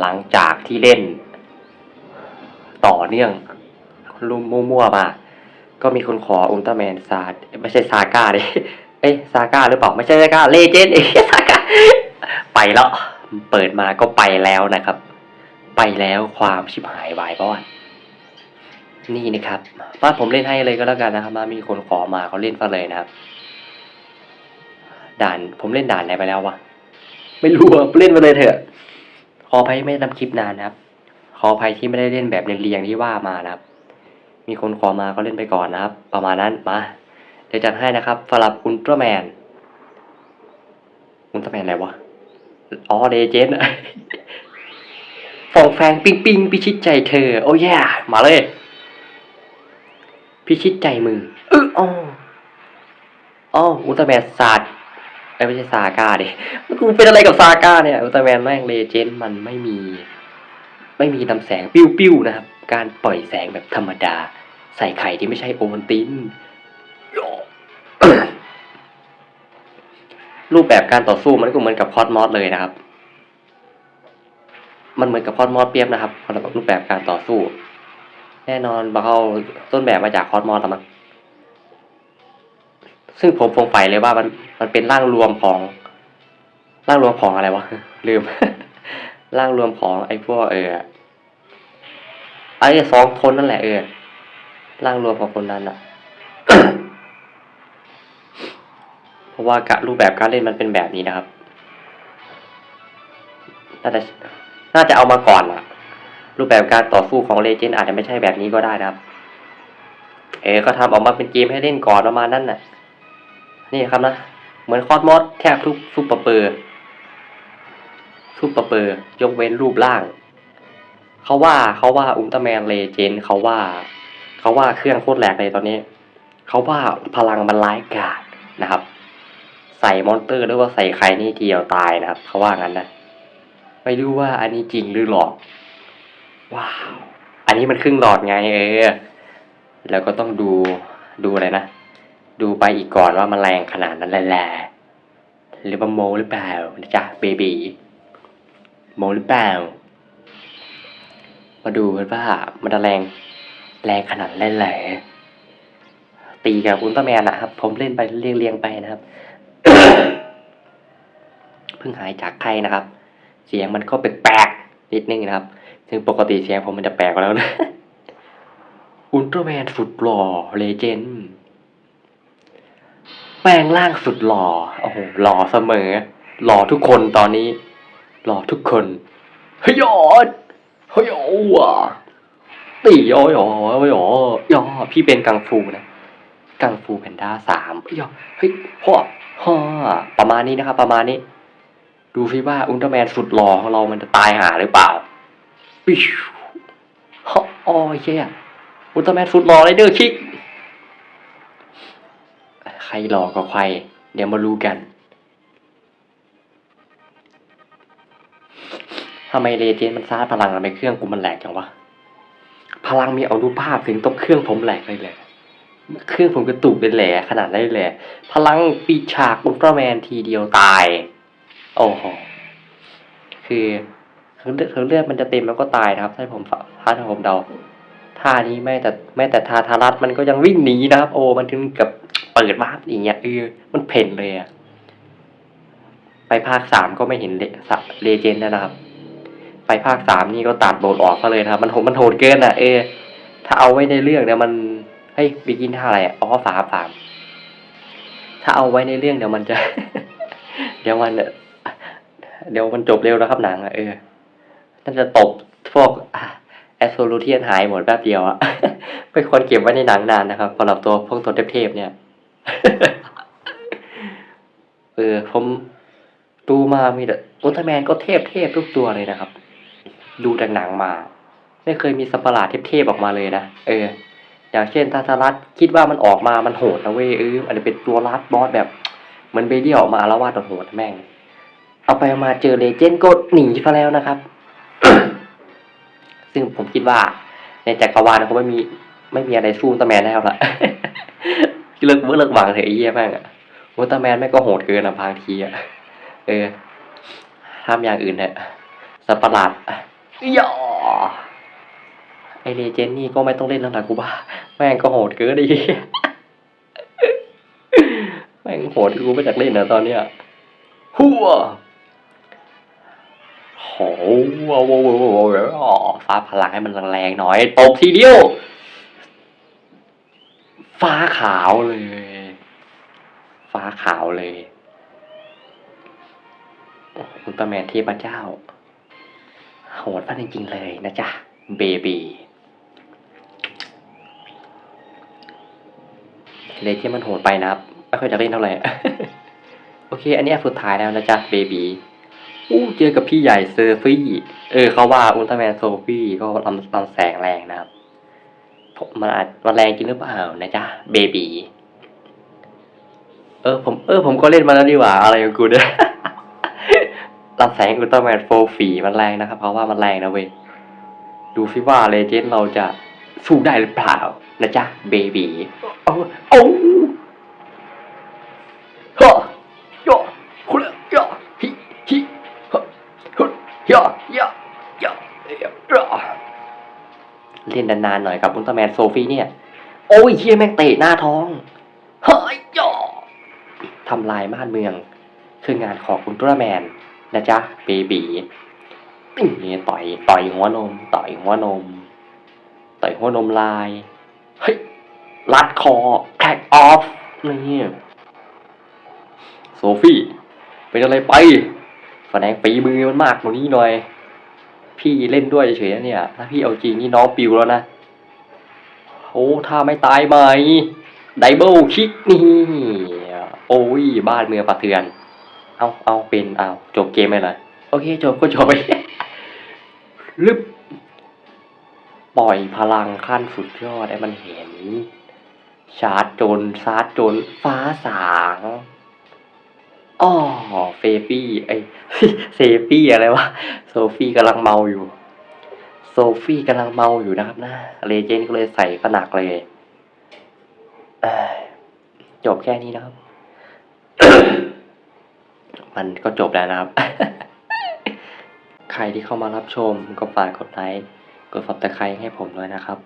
หลังจากที่เล่น ต่อเนื่องลุมมั่วๆมา ก็มีคนขออุลตร้าแมนซาไม่ใช่ซาก้าดิเอ้ยซาก้าหรือเปล่า ไม่ใช่ซาก้าเลเจนด์เอ้ยซาก้าไปแล้ว เปิดมาก็ไปแล้วนะครับ ไปแล้วความชิบหายวายบอดนี่นะครับว่าผมเล่นให้เลยก็แล้วกันนะครับมามีคนขอมาเขาเล่นซะเลยนะครับ ด่านผมเล่นด่านไหนไปแล้ววะไม่รู้อะเล่นมาเลยเถอะ ออภัยไม่ได้ทำคลิปนานนะครับ ขออภัยที่ไม่ได้เล่นแบบเรียงๆที่ว่ามานะครับ มีคนขอมาก็เล่นไปก่อนนะครับ ประมาณนั้นมาเดี๋ยวจัดให้นะครับสำหรับอุลตร้าแมนอุลตร้าแมนอะไรวะอ๋อเลเจนด์ฟองแฟงปิงปิงพิชิตใจเธอ โอ้ย่มาเลย พิชิตใจมึงเอออ๋ออุลตร้าแมนศาสตร์ ไม่ใช่ซาก้าดิกูเป็นอะไรกับซาก้าเนี่ยอุลตร้าแมนแม่งเลเจนด์มันไม่มี ไม่มีลำแสงปิ้วๆนะครับ การปล่อยแสงแบบธรรมดา ใส่ไข่ที่ไม่ใช่โอวัลตินรูปแบบการต่อสู้มันก็เหมือนกับคอสมอสเลยนะครับ มันเหมือนกับคอสมอสเปียบนะครับสำหรับรูปแบบการต่อสู้ แน่นอนเขาต้นแบบมาจากคอสมอสแต่มัน ซึ่งผมสงสัยเลยว่ามันมันเป็นร่างรวมของร่างรวมของอะไรวะลืม ร่างรวมของไอ้พวกเออไอ้สองคนนั่นแหละเออร่างรวมของคนนั้นอะเพราะว่ากะรูปแบบการเล่นมันเป็นแบบนี้นะครับ น่าจะน่าจะเอามาก่อนอะรูปแบบการต่อสู้ของเลเจนด์อาจจะไม่ใช่แบบนี้ก็ได้นะครับ เออก็ทำออกมาเป็นเกมให้เล่นก่อนประมาณนั้นน่ะ นี่ครับนะ เหมือนคอสมอสแทบทุกซุปเปอร์เปอร์ซุปเปอร์เปอร์ยกเว้นรูปร่าง เขาว่าเขาว่าอุลตร้าแมนเลเจนเขาว่า เขาว่าเครื่องโคตรแหลกเลยตอนนี้ เขาว่าพลังมันร้ายกาจนะครับ ใส่มอนเตอร์หรือว่าใส่ใครนี่ทีเดียวตายนะครับ เขาว่างั้นนะ ไม่รู้ว่าอันนี้จริงหรือหลอก ว้าว อันนี้มันครึ่งหลอดไงเออ แล้วก็ต้องดูดูอะไรนะ ดูไปอีกก่อนว่ามันแรงขนาดนั้นแหละหรือว่าโมหรือเปล่านะจ๊ะเบบีโมหรือเปล่า มาดูกันว่ามันจะแรงแรงขนาดแหละตีกับอุลตร้าแมนนะครับ ผมเล่นไปเรียงเรียงๆไปนะครับเพิ่งหายจากไข้นะครับ เสียงมันก็แปลกๆนิดนึงนะครับ ซึ่งปกติเสียงผมมันจะแปลกกว่าแล้วนะอุลตร้าแมนสุดหล่อเลเจนด์ แปลงร่างสุดหล่อ โอ้โห หล่อเสมอ หล่อทุกคนตอนนี้ หล่อทุกคนเฮ้ยอดเฮ้ยอว่ะตียอยอ้ยยอยอพี่เป็นกังฟูนะ กังฟูแพนด้าสามเฮ้ยอเฮ้ยพ่อฮ่าประมาณนี้นะครับ ประมาณนี้ ดูซิว่าอุลตร้าแมนสุดหล่อของเรามันจะตายหาหรือเปล่าปิ๊ฮ่าอ๋อเชี่ยอุลตร้าแมนสุดหล่อเลยเด้อคิกใค รหล่อกว่าใคร เดี๋ยวมารู้กันทำไมเลเจนมันซ่าพลังทำไมเครื่องกูมันแหลกจังวะ พลังมีเอนุภาพถึงตบเครื่องผมแหลกเลยแหละเครื่องผมกระตุกเป็นแหลขนาดนั้แหละพลังปีฉากอุลตร้าแมนทีเดียวตาย โอ้โห คือคือเลือดคือเลือดมันจะเต็มแล้วก็ตายนะครับ ถ้าผมถ้าผมเดาท่านี้แม้แต่แม้แต่ทาทารัตมันก็ยังวิ่งหนีนะครับ โอ้มันถึงกับเปิดวา อย่างเงี้ยเออมันเพ่นเลยอะไปภาคสามก็ไม่เห็นเลเลเจนด์นะครับ ไปภาคสามนี่ก็ตัดโบทออกซะเลยนะครับ มันโหมันโหดเกินอะ เออ ถ้าเอาไว้ในเรื่องเนี่ยมันเฮ้ยบิกินท่าอะไรอ๋อสามสามถ้าเอาไว้ในเรื่องเดี๋ยวมันจะ เดี๋ยวมันเดี๋ยวมันจบเร็วนะครับหนังอะเออน่าจะตบพวกแอสโซลูเทียนหายหมดแป๊บเดียวอะไม่ควรเก็บไว้ในหนังนานนะครับสำหรับตัวพวกตัวเทพเนี่ย เออ ผมดูมามีแต่อุลตร้าแมนก็เทพเทพทุกตัวเลยนะครับ ดูจากหนังมา ไม่เคยมีสัตว์ประหลาดเทพๆออกมาเลยนะ เออ อย่างเช่นทาทารัสคิดว่ามันออกมามันโหดนะเว้ยเอออันนี้เป็นตัวรัดบอสแบบ มันเบเดียออกมาอาละวาดโหดแม่ง เอาไปมาเจอเลเจนด์ก็หนีซะแล้วนะครับ ซึ่งผมคิดว่า ในจักรวาลเขาไม่มี ไม่มีอะไรสู้ตร้าแมนได้แล้วล่ะ เลิกเมื่อเลิกหวังเถอะไอ้เหี้ยแม่งอะอุลตร้าแมนแม่งก็โหดเกินอะบางทีอะเออทำอย่างอื่นเถอะสสัตว์ประหลาดย่อไอเลเจนนี่ก็ไม่ต้องเล่นแล้วนะกูบ้าแม่งก็โหดเกินดิแม่งโหดกูไม่อยากเล่นนะตอนเนี้ยหัวโหว้าวว้าวว้าวว้าวฟ้าพลังให้มันแรงๆหน่อยตบทีเดียว ฟ้าขาวเลย ฟ้าขาวเลยอุลตร้าแมนเทพเจ้า โหดมากจริงๆเลยนะจ๊ะ เบบีเลยที่มันโหดไปนะครับ ไม่ค่อยจะเล่นเท่าไหร่ โอเค อันนี้สุดท้ายแล้วนะจ๊ะ เบบีอู้เจอกับพี่ใหญ่เซอร์ฟี่ เออเขาว่าอุลตร้าแมนโซฟี่ก็ลำลำแสงแรงนะครับ มันอาจมันแรงจริงหรือเปล่านะจ๊ะเบบีเออผมเออผมก็เล่นมาแล้วดีกว่าอะไรของกูเนี่ยลำแสงอุลตร้าแมนโฟฟีมันแรงนะครับ เพราะว่ามันแรงนะเว้ยดูซิว่าเลเจนด์เราจะสู้ได้หรือเปล่านะจ๊ะเบบีเอาเอ เล่นนานๆหน่อยกับอุลตร้าแมนโซฟีเนี่ย โอ้ยเฮียแม่งเตะหน้าท้อง เฮ้ยยะทำลายบ้านเมือง คืองานของอุลตร้าแมนนะจ๊ะเบบีนี่ต่อยต่อยหัวนม ต่อยหัวนม ต่อยหัวนมลาย เฮ้ยรัดคอแท็กออฟนี่โซฟี่เป็นอะไรไปแสดงฝีมือมันมากกว่านี้หน่อย พี่เล่นด้วยเฉยๆเนี่ย ถ้าพี่เอาจริงนี่น้องปิวแล้วนะโอ้ถ้าไม่ตายไหมไดเบิลคิกนี่โอ้ยบ้านเมืองปะเทือน เอาเอาเป็นเอาจบเกมไปเลยโอเคจบก็จบไปลึบปล่อยพลังขั้นสุดยอดให้มันเห็น ชาร์จจนชาร์จจนฟ้าสาง อ๋อเฟฟี่ไอเซฟี่อะไรวะโซฟี่กำลังเมาอยู่ โซฟี่กำลังเมาอยู่นะครับนะเลเจนด์ก็เลยใส่กระหนักเลยเอ้ยจบแค่นี้นะครับ มันก็จบแล้วนะครับ ใครที่เข้ามารับชมก็ฝากกดไลค์กด subscribe ให้ผมด้วยนะครับ